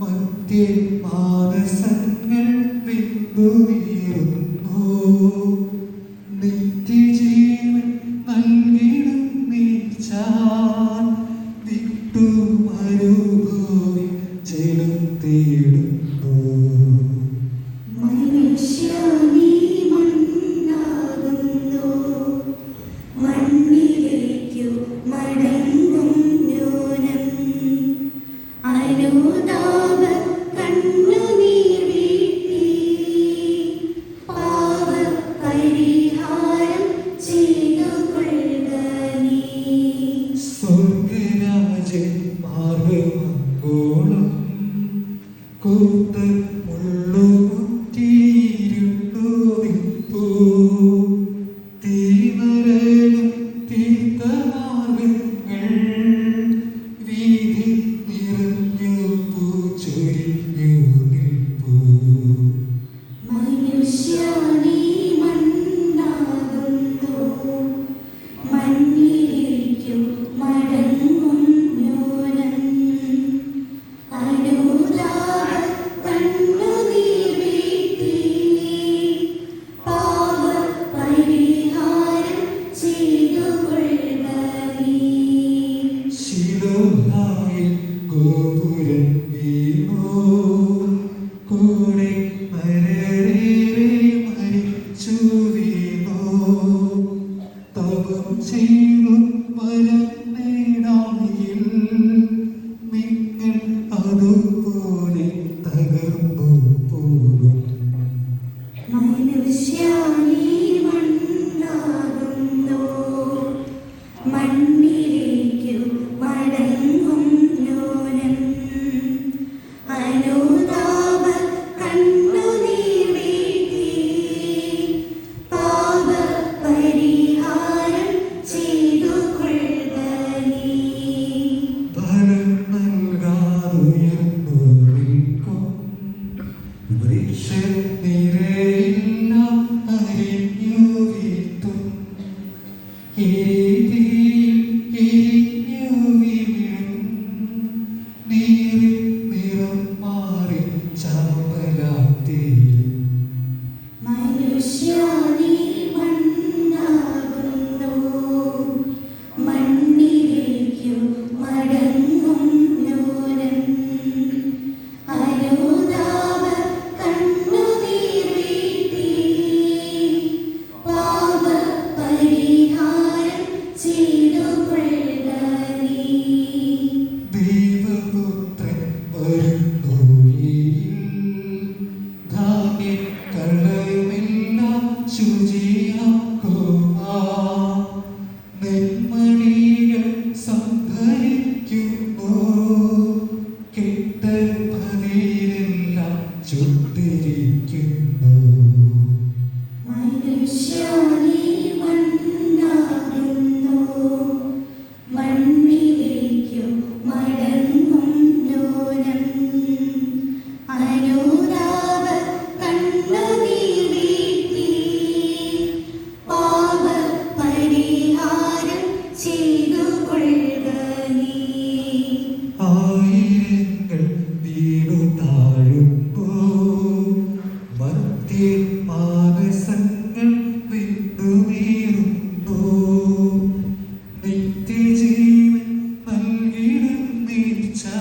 മധ്യേ മാനസങ്ങൾ വിന്ദുവീറുന്നു നിത്യജീവൻ നൽകിടും നീച്ചാൻ നിട്ടുമരുഭവി ചെലുത്തിയിടുന്നു സ്വർഗരാജൻ മാർഗമങ്കോളം കൂത്തൻ കൂടെ മരരേറെ മരിച്ചു വീണോ തപം ചെയ്തു വരം നേടാമിൽ നിങ്ങൾ അതുപോലെ തകർന്നു പോകും. My Luciani നീ നിറം മാറി ചാമ്പലാത്തി cheia മാനസങ്ങൾ വിന്ദുമീറുന്നു നിത്യജീവൻ നൽകിടും നീച്ചാ